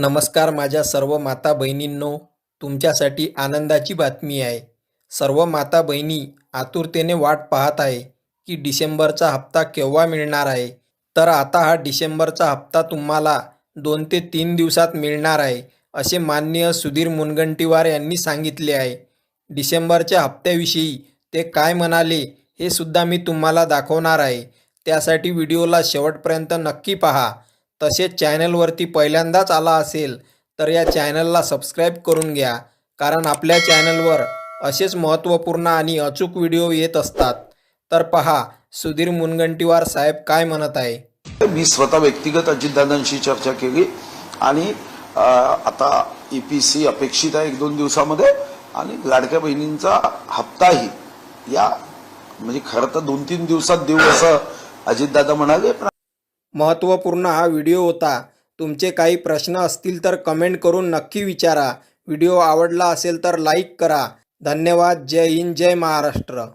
नमस्कार माझ्या सर्व माता बहिणींनो तुमच्यासाठी आनंदाची बातमी आहे. सर्व माता बहिणी आतुरतेने वाट पाहत आहे की डिसेंबरचा हप्ता केव्हा मिळणार आहे? तर आता हा डिसेंबरचा हप्ता तुम्हाला दोन ते तीन दिवसात मिळणार आहे असे माननीय सुधीर मुनगंटीवार यांनी सांगितले आहे. डिसेंबरच्या हप्त्याविषयी ते काय म्हणाले हे सुद्धा मी तुम्हाला दाखवणार आहे. त्यासाठी व्हिडिओला शेवटपर्यंत नक्की पहा. तसेच चॅनलवरती पहिल्यांदाच आला असेल तर या चॅनलला सबस्क्राईब करून घ्या कारण आपल्या चॅनलवर असेच महत्त्वपूर्ण आणि अचूक व्हिडिओ येत असतात. तर पहा सुधीर मुनगंटीवार साहेब काय म्हणत आहे? मी स्वतः व्यक्तिगत अजितदादांशी चर्चा केली आणि आता ई पी सी अपेक्षित आहे एक दोन दिवसामध्ये आणि लाडक्या बहिणींचा हप्ताही या म्हणजे खरं तर दोन तीन दिवसात देऊ असं अजितदादा म्हणाले. पण महत्त्वपूर्ण हा व्हिडिओ होता. तुमचे काही प्रश्न असतील तर कमेंट करून नक्की विचारा. व्हिडिओ आवडला असेल तर लाईक करा. धन्यवाद. जय हिंद. जय महाराष्ट्र.